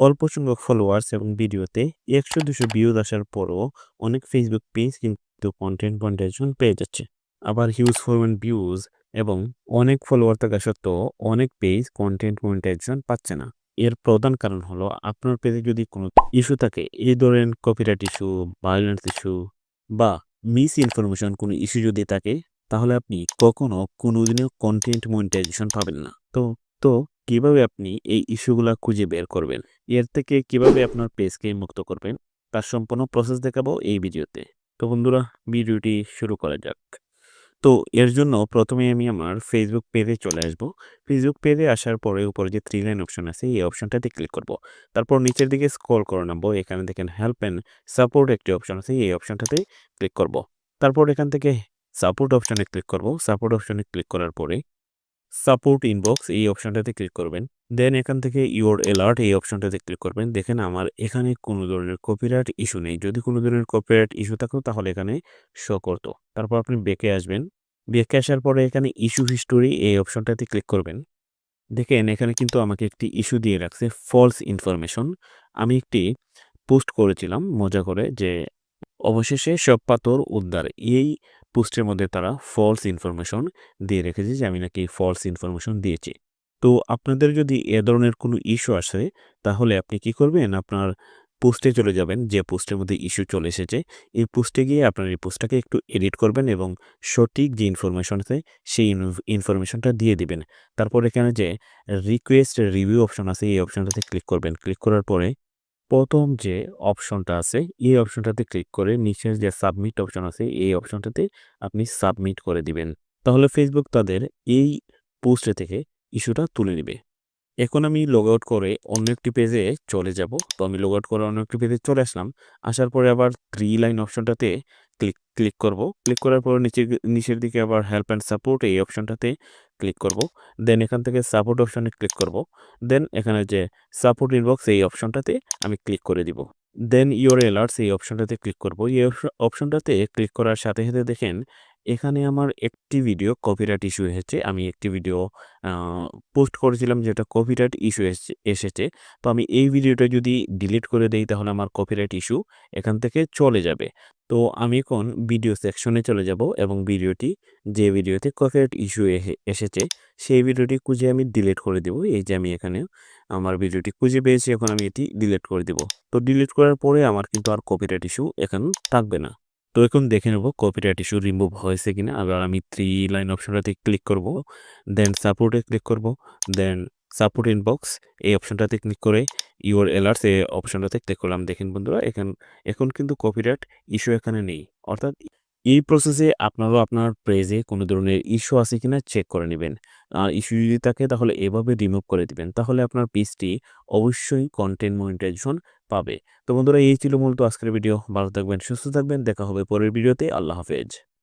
অল্প সংখ্যক ফলোয়ার্স এবং ভিডিওতে একশো দুশো ভিউজ আসার পরও অনেক ফেসবুক পেজ কিন্তু কন্টেন্ট মনিটাইজেশন পেয়ে যাচ্ছে। আবার হিউজ পরিমাণ ভিউজ এবং অনেক ফলোয়ার থাকা সত্ত্বেও অনেক পেজ কন্টেন্ট মনিটাইজেশন পাচ্ছে না। এর প্রধান কারণ হলো আপনার পেজে যদি কোনো ইস্যু থাকে, এই ধরেন কপিরাইট ইস্যু ভায়োলেন্স ইস্যু বা মিস ইনফরমেশন কোনো ইস্যু যদি থাকে, তাহলে আপনি কখনো কোনোদিনও কন্টেন্ট মনিটাইজেশন পাবেন না। তো তো কীভাবে আপনি এই ইস্যুগুলো খুঁজে বের করবেন? এর থেকে কীভাবে আপনার পেজকে মুক্ত করবেন? তার সম্পূর্ণ প্রসেস দেখাবো এই ভিডিওতে। তো বন্ধুরা, ভিডিওটি শুরু করা যাক। তো এর জন্য প্রথমে আমি আমার ফেসবুক পেজে চলে আসব। ফেসবুক পেজে আসার পরে উপরে যে থ্রি লাইন অপশন আছে, এই অপশনটাতে ক্লিক করব। তারপর নিচের দিকে স্ক্রল করে নামবো। এখানে দেখেন হেল্প অ্যান্ড সাপোর্ট একটি অপশন আছে, এই অপশনটাতে ক্লিক করব। তারপর এখান থেকে সাপোর্ট অপশনে ক্লিক করব। সাপোর্ট অপশনে ক্লিক করার পরে সাপোর্ট ইনবক্স এই অপশনটাতে ক্লিক করবেন। দেন এখান থেকে ইওর অ্যালার্ট এই অপশনটাতে ক্লিক করবেন। দেখেন আমার এখানে কোনো ধরনের কপিরাইট ইস্যু নেই। যদি কোনো ধরনের কপিরাইট ইস্যু থাকতো তাহলে এখানে শো করতো। তারপর আপনি বেঁকে আসবেন। বেঁকে আসার পরে এখানে ইস্যু হিস্টোরি এই অপশনটাতে ক্লিক করবেন। দেখেন এখানে কিন্তু আমাকে একটি ইস্যু দিয়ে রাখছে ফলস ইনফরমেশন আমি একটি পোস্ট করেছিলাম মজা করে যে, অবশেষে সব পাথর উদ্ধার। এই পোস্টের মধ্যে তারা ফলস ইনফরমেশন দিয়ে রেখেছে যে আমি নাকি ফলস ইনফরমেশন দিয়েছি। তো আপনাদের যদি এ ধরনের কোনো ইস্যু আসে, তাহলে আপনি কি করবেন? আপনার পোস্টে চলে যাবেন, যে পোস্টের মধ্যে ইস্যু চলে এসেছে, এই পোস্টে গিয়ে আপনার এই পোস্টটাকে একটু এডিট করবেন এবং সঠিক যে ইনফরমেশন আছে, সেই ইনফরমেশনটা দিয়ে দিবেন। তারপর এখানে যে রিকোয়েস্ট রিভিউ অপশন আছে, এই অপশনটাতে ক্লিক করবেন। ক্লিক করার পরে প্রথম যে অপশনটা আছে, এই অপশনটাতে ক্লিক করে নিচের যে সাবমিট অপশন আছে, এই অপশনটাতে আপনি সাবমিট করে দিবেন। তাহলে ফেসবুক তাদের এই পোস্টে থেকে ইস্যুটা তুলে নেবে। এখন আমি লগ আউট করে অন্য একটি পেজে চলে যাব। তো আমি লগ আউট করে অন্য একটি পেজে চলে আসলাম। আসার পরে আবার থ্রি লাইন অপশনটাতে ক্লিক করব। ক্লিক করার পর নিচে, নিচের দিকে আবার হেল্প অ্যান্ড সাপোর্ট এই অপশনটাতে ক্লিক করব। দেন এখান থেকে সাপোর্ট অপশনে ক্লিক করব। দেন এখানে যে সাপোর্ট ইনবক্স এই অপশনটাতে আমি ক্লিক করে দিব। দেন ইওর এলার্টস এই অপশনটাতে ক্লিক করব। এই অপশনটাতে ক্লিক করার সাথে সাথে দেখেন, এখানে আমার একটি ভিডিও কপিরাইট ইস্যু এসেছে। আমি একটি ভিডিও পোস্ট করেছিলাম যেটা কপিরাইট ইস্যু এসেছে তো আমি এই ভিডিওটা যদি ডিলিট করে দেই তাহলে আমার কপিরাইট ইস্যু এখান থেকে চলে যাবে। তো আমি এখন ভিডিও সেকশনে চলে যাব এবং ভিডিওটি যে ভিডিওতে কপিরাইট ইস্যু এসেছে, সেই ভিডিওটি খুঁজে আমি ডিলিট করে দেব। এই যে আমি এখানে আমার ভিডিওটি খুঁজে পেয়েছি, এখন আমি এটি ডিলিট করে দেব। তো ডিলিট করার পরে আমার কিন্তু আর কপিরাইট ইস্যু এখন থাকবে না। তো এখন দেখে নেব কপিরাইট ইস্যু রিমুভ হয়েছে কিনা। আবার আমি থ্রি লাইন অপশনটাতে ক্লিক করব দেন সাপোর্টে ক্লিক করব দেন সাপোর্ট ইনবক্স এই অপশনটাতে ক্লিক করে ইউর অ্যালার্টস এই অপশনটাতে ক্লিক করলাম। দেখেন বন্ধুরা, এখন এখন কিন্তু কপিরাইট ইস্যু এখানে নেই। অর্থাৎ এই প্রসেসে আপনারাও আপনার পেজে কোনো ধরনের ইস্যু আছে কিনা চেক করে নেবেন। আর ইস্যু যদি থাকে তাহলে এভাবে রিমুভ করে দিবেন। তাহলে আপনার পেজটি অবশ্যই কন্টেন্ট মনিটাইজেশন পাবে। তো বন্ধুরা, এই ছিল মূলত আজকের ভিডিও ভালো থাকবেন, সুস্থ থাকবেন। দেখা হবে পরের ভিডিওতে আল্লাহ হাফেজ।